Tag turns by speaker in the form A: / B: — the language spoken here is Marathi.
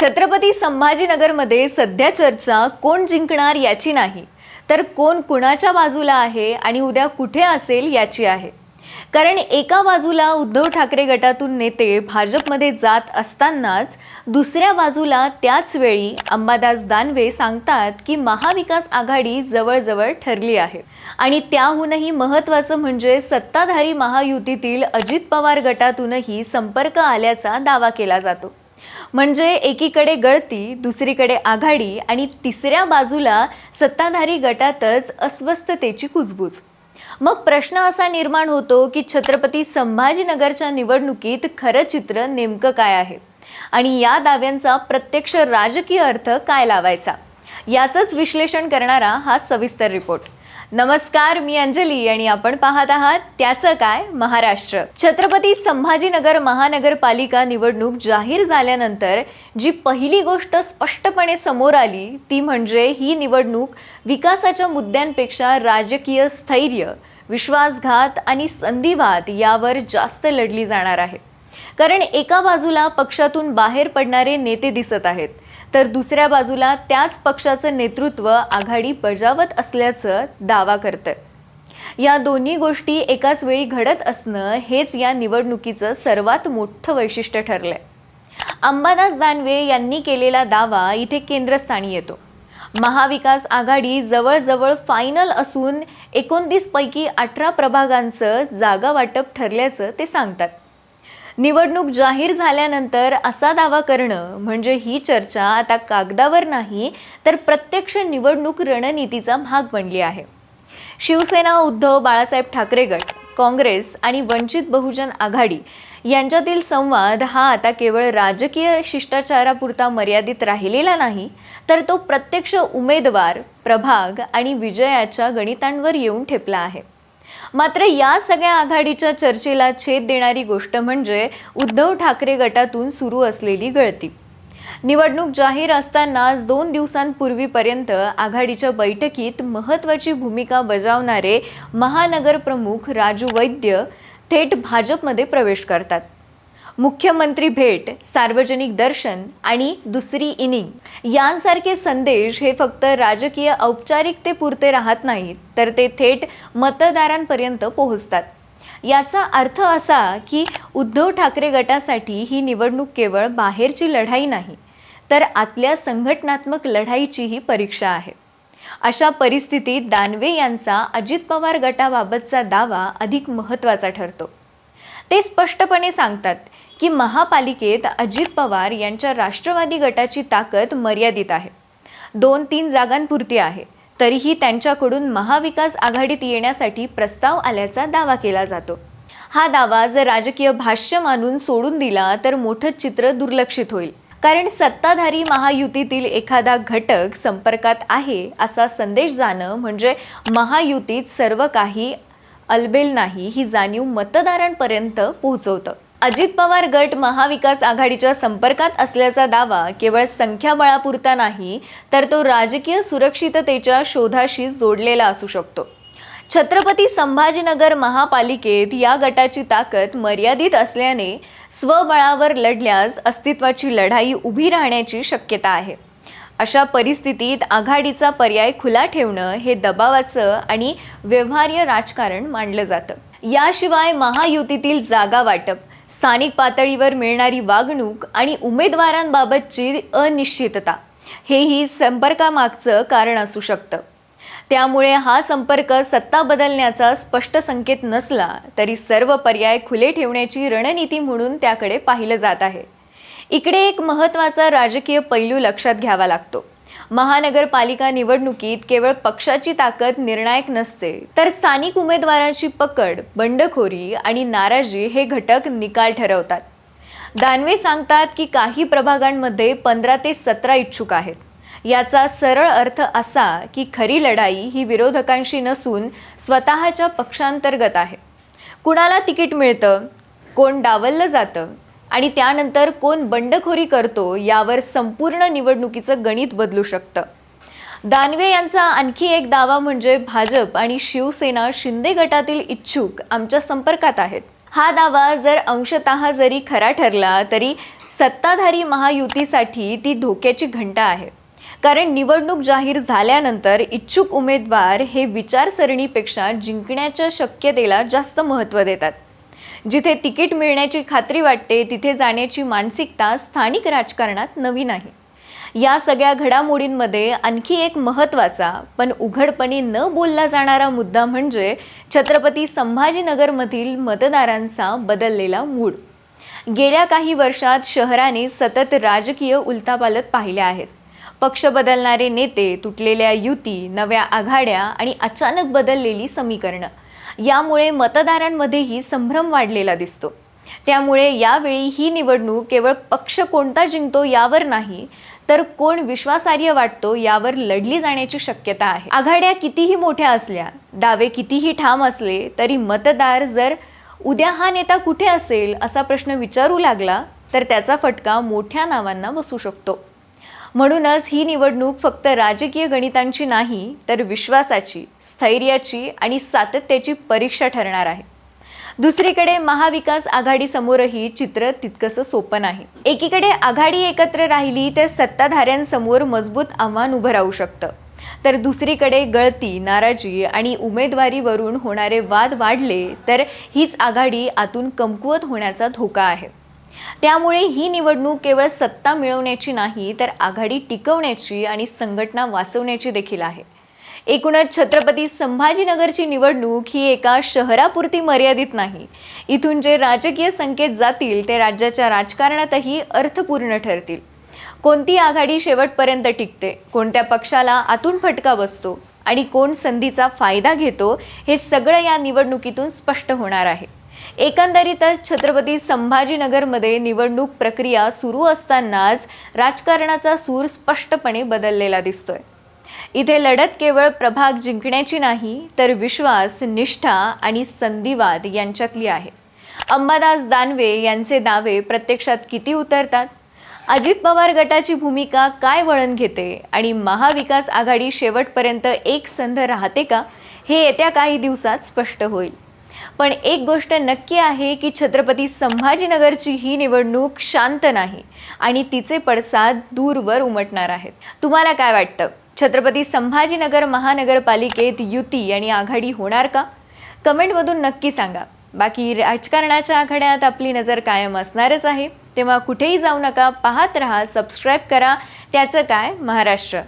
A: छत्रपती संभाजीनगरमध्ये सध्या चर्चा कोण जिंकणार याची नाही. तर कोण कुणाच्या बाजूला आहे आणि उद्या कुठे असेल याची आहे. कारण एका बाजूला उद्धव ठाकरे गटातून नेते भाजपमध्ये जात असतानाच दुसऱ्या बाजूला त्याच वेळी अंबादास दानवे सांगतात की महाविकास आघाडी जवळजवळ ठरली आहे. आणि त्याहूनही महत्त्वाचं म्हणजे सत्ताधारी महायुतीतील अजित पवार गटातूनही संपर्क आल्याचा दावा केला जातो. म्हणजे एकीकडे गळती दुसरीकडे आघाडी आणि तिसऱ्या बाजूला सत्ताधारी गटातच अस्वस्थतेची कुजबूज. मग प्रश्न असा निर्माण होतो की छत्रपती संभाजीनगरच्या निवडणुकीत खरं चित्र नेमकं काय आहे? आणि या दाव्यांचा प्रत्यक्ष राजकीय अर्थ काय लावायचा? याचंच विश्लेषण करणारा हा सविस्तर रिपोर्ट. नमस्कार मी अंजली आणि आपण पाहत आहात त्याचं काय? महाराष्ट्र. छत्रपती संभाजीनगर महानगरपालिका निवडणूक जाहीर झाल्यानंतर जी पहिली गोष्ट स्पष्टपणे समोर आली ती म्हणजे ही निवडणूक विकासाच्या मुद्द्यांपेक्षा राजकीय स्थैर्य विश्वासघात आणि संधिवाद यावर जास्त लढली जाणार आहे. कारण एका बाजूला पक्षातून बाहेर पडणारे नेते दिसत आहेत तर दुसऱ्या बाजूला त्याच पक्षाचं नेतृत्व आघाडी बजावत असल्याचं दावा करतं या दोन्ही गोष्टी एकाच वेळी घडत असणं हेच या निवडणुकीचं सर्वात मोठं वैशिष्ट्य ठरलंय. अंबादास दानवे यांनी केलेला दावा इथे केंद्रस्थानी येतो. महाविकास आघाडी जवळजवळ फायनल असून एकोणतीसपैकी अठरा प्रभागांचं जागा वाटप ठरल्याचं ते सांगतात. निवडणूक जाहीर झाल्यानंतर असा दावा करणं म्हणजे ही चर्चा आता कागदावर नाही तर प्रत्यक्ष निवडणूक रणनीतीचा भाग बनली आहे. शिवसेना उद्धव बाळासाहेब ठाकरे गट काँग्रेस आणि वंचित बहुजन आघाडी यांच्यातील संवाद हा आता केवळ राजकीय शिष्टाचारापुरता मर्यादित राहिलेला नाही तर तो प्रत्यक्ष उमेदवार प्रभाग आणि विजयाच्या गणितांवर येऊन ठेपला आहे. मात्र या सगळ्या आघाडीच्या चर्चेला छेद देणारी गोष्ट म्हणजे उद्धव ठाकरे गटातून सुरू असलेली गळती. निवडणूक जाहीर असतानाच दोन दिवसांपूर्वीपर्यंत आघाडीच्या बैठकीत महत्त्वाची भूमिका बजावणारे महानगर प्रमुख राजू वैद्य थेट भाजपमध्ये प्रवेश करतात. मुख्यमंत्री भेट सार्वजनिक दर्शन आणि दुसरी इनिंग. यांसारखे संदेश हे फक्त राजकीय औपचारिकतेपुरते राहत नाहीत तर ते थेट मतदारांपर्यंत पोहोचतात. याचा अर्थ असा की उद्धव ठाकरे गटासाठी ही निवडणूक केवळ बाहेरची लढाई नाही तर आतल्या संघटनात्मक लढाईचीही परीक्षा आहे. अशा परिस्थितीत दानवे यांचा अजित पवार गटाबाबतचा दावा अधिक महत्त्वाचा ठरतो. ते स्पष्टपणे सांगतात की महापालिकेत अजित पवार यांच्या राष्ट्रवादी गटाची ताकद मर्यादित आहे. दोन तीन जागांपुरती आहे. तरीही त्यांच्याकडून महाविकास आघाडीत येण्यासाठी प्रस्ताव आल्याचा दावा केला जातो. हा दावा जर राजकीय भाष्य मानून सोडून दिला तर मोठं चित्र दुर्लक्षित होईल. कारण सत्ताधारी महायुतीतील एखादा घटक संपर्कात आहे असा संदेश जाणं म्हणजे महायुतीत सर्व काही अलबेल नाही ही जाणीव मतदारांपर्यंत पोहोचवतं. अजित पवार गट महाविकास आघाडीच्या संपर्कात असल्याचा दावा केवळ संख्याबळापुरता नाही तर तो राजकीय सुरक्षिततेच्या शोधाशी जोडलेला असू शकतो. छत्रपती संभाजीनगर महापालिकेत या गटाची ताकद मर्यादित असल्याने स्वबळावर लढल्यास अस्तित्वाची लढाई उभी राहण्याची शक्यता आहे. अशा परिस्थितीत आघाडीचा पर्याय खुला ठेवणं हे दबावाचं आणि व्यवहार्य राजकारण मानलं जातं. याशिवाय महायुतीतील जागा वाटप स्थानिक पातळीवर मिळणारी वागणूक आणि उमेदवारांबाबतची अनिश्चितता हेही संपर्कामागचं कारण असू शकतं. त्यामुळे हा संपर्क सत्ता बदलण्याचा स्पष्ट संकेत नसला तरी सर्व पर्याय खुले ठेवण्याची रणनीती म्हणून त्याकडे पाहिलं जात आहे. इकडे एक महत्त्वाचा राजकीय पैलू लक्षात घ्यावा लागतो. महानगरपालिका निवडणुकीत केवळ पक्षाची ताकद निर्णायक नसते तर स्थानिक उमेदवारांची पकड बंडखोरी आणि नाराजी हे घटक निकाल ठरवतात. दानवे सांगतात की काही प्रभागांमध्ये पंधरा ते सतरा इच्छुक आहेत. याचा सरळ अर्थ असा की खरी लढाई ही विरोधकांशी नसून स्वतःच्या पक्षांतर्गत आहे. कुणाला तिकीट मिळतं? कोण डावललं जातं? आणि त्यानंतर कोण बंडखोरी करतो यावर संपूर्ण निवडणुकीचं गणित बदलू शकतं. दानवे यांचा आणखी एक दावा म्हणजे भाजप आणि शिवसेना शिंदे गटातील इच्छुक आमच्या संपर्कात आहेत. हा दावा जर अंशतः जरी खरा ठरला तरी सत्ताधारी महायुतीसाठी ती धोक्याची घंटा आहे. कारण निवडणूक जाहीर झाल्यानंतर इच्छुक उमेदवार हे विचारसरणीपेक्षा जिंकण्याच्या शक्यतेला जास्त महत्त्व देतात. जिथे तिकीट मिळण्याची खात्री वाटते तिथे जाण्याची मानसिकता स्थानिक राजकारणात नवीन आहे या सगळ्या घडामोडींमध्ये आणखी एक महत्त्वाचा पण उघडपणे न बोलला जाणारा मुद्दा म्हणजे छत्रपती संभाजीनगरमधील मतदारांचा बदललेला मूड. गेल्या काही वर्षात शहराने सतत राजकीय उलथापालत पाहिल्या आहेत. पक्ष बदलणारे नेते तुटलेल्या युती नव्या आघाड्या आणि अचानक बदललेली समीकरणं. यामुळे मतदारांमध्येही संभ्रम वाढलेला दिसतो. त्यामुळे यावेळी ही निवडणूक केवळ पक्ष कोणता जिंकतो यावर नाही तर कोण विश्वासार्ह वाटतो यावर लढली जाण्याची शक्यता आहे. आघाड्या कितीही मोठ्या असल्या दावे कितीही ठाम असले तरी मतदार जर उद्या हा नेता कुठे असेल असा प्रश्न विचारू लागला तर त्याचा फटका मोठ्या नावांना बसू शकतो. म्हणूनच ही निवडणूक फक्त राजकीय गणितांची नाही तर विश्वासाची स्थैर्याची आणि सातत्याची परीक्षा ठरणार आहे. दुसरीकडे महाविकास आघाडीसमोरही चित्र तितकंसं सोपं नाही. एकीकडे आघाडी एकत्र राहिली तर सत्ताधाऱ्यांसमोर मजबूत आव्हान उभं राहू शकतं. तर दुसरीकडे गळती नाराजी आणि उमेदवारीवरून होणारे वाद वाढले तर हीच आघाडी आतून कमकुवत होण्याचा धोका आहे. त्यामुळे ही निवडणूक केवळ सत्ता मिळवण्याची नाही तर आघाडी टिकवण्याची आणि संघटना वाचवण्याची देखील आहे. एकूणच छत्रपती संभाजीनगरची निवडणूक ही एका शहरापुरती मर्यादित नाही. इथून जे राजकीय संकेत जातील ते राज्याच्या राजकारणातही अर्थपूर्ण ठरतील. कोणती आघाडी शेवटपर्यंत टिकते कोणत्या पक्षाला आतून फटका बसतो आणि कोण संधीचा फायदा घेतो हे सगळं या निवडणुकीतून स्पष्ट होणार आहे. एकंदरीतच छत्रपती संभाजीनगरमध्ये निवडणूक प्रक्रिया सुरू असतानाच राजकारणाचा सूर स्पष्टपणे बदललेला दिसतोय. इथे लढत केवळ प्रभाग जिंकण्याची नाही तर विश्वास निष्ठा आणि संधिवाद यांच्यातली आहे. अंबादास दानवे यांचे दावे प्रत्यक्षात किती उतरतात? अजित पवार गटाची भूमिका काय वळण घेते आणि महाविकास आघाडी शेवटपर्यंत एक संध राहते का? हे येत्या काही दिवसात स्पष्ट होईल. पण एक गोष्ट नक्की आहे की छत्रपती संभाजीनगरची ही निवडणूक शांत नाही आणि तिचे पडसाद दूरवर उमटणार आहेत. तुम्हाला काय वाटतं? छत्रपती संभाजीनगर महानगरपालिकेत युती आणि आघाडी होणार का? कमेंटमधून नक्की सांगा. बाकी राजकारणाच्या आघाड्यात आपली नजर कायम असणारच आहे. तेव्हा कुठेही जाऊ नका पाहत रहा सबस्क्राईब करा. त्याचं काय? महाराष्ट्र.